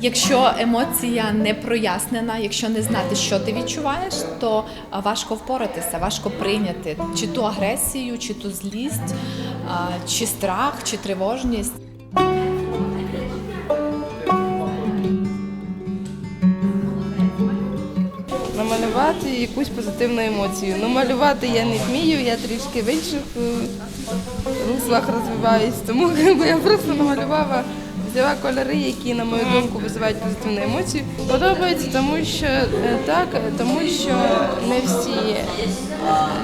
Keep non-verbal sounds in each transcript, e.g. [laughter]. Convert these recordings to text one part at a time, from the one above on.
Якщо емоція не прояснена, якщо не знати, що ти відчуваєш, то важко впоратися, важко прийняти чи ту агресію, чи ту злість, чи страх, чи тривожність. намалювати якусь позитивну емоцію. Ну, малювати я не вмію, я трішки в інших е, руслах розвиваюсь, тому [laughs] я просто намалювала, взяла кольори, які, на мою думку, визивають позитивну емоцію. Подобається, тому що е, так, тому що не всі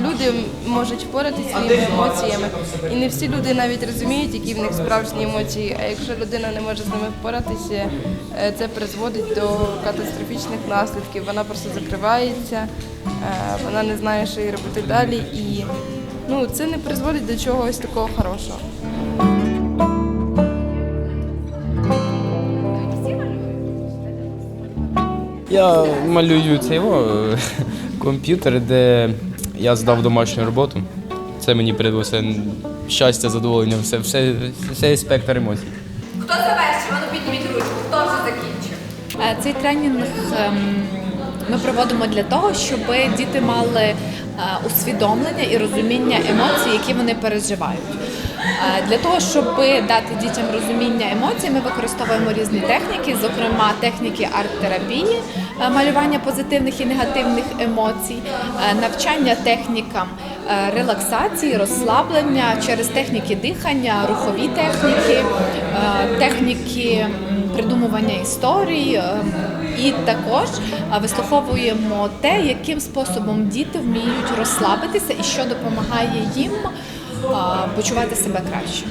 люди можуть впоратися своїми емоціями, і не всі люди навіть розуміють, які в них справжні емоції. А якщо людина не може з ними впоратися, е, це призводить до катастрофічних наслідків. Вона просто закривається, е, вона не знає, що їй робити далі, і ну, це не призводить до чогось такого хорошого. Я малюю цей [laughs] комп'ютер, де я здав домашню роботу. Це мені приносить щастя, задоволення, все, все, все спектр емоцій. Хто завершив? Ану підніміть ручку. Хто вже закінчив? Е, Цей тренінг ем, ми проводимо для того, щоб діти мали е, усвідомлення і розуміння емоцій, які вони переживають. Е, Для того, щоб дати дітям розуміння емоцій, ми використовуємо різні техніки, зокрема техніки арт-терапії, малювання позитивних і негативних емоцій, е, навчання технікам е, релаксації, розслаблення через техніки дихання, рухові техніки, е, техніки придумування історій. е, І також е, вислуховуємо те, яким способом діти вміють розслабитися і що допомагає їм е, почувати себе краще.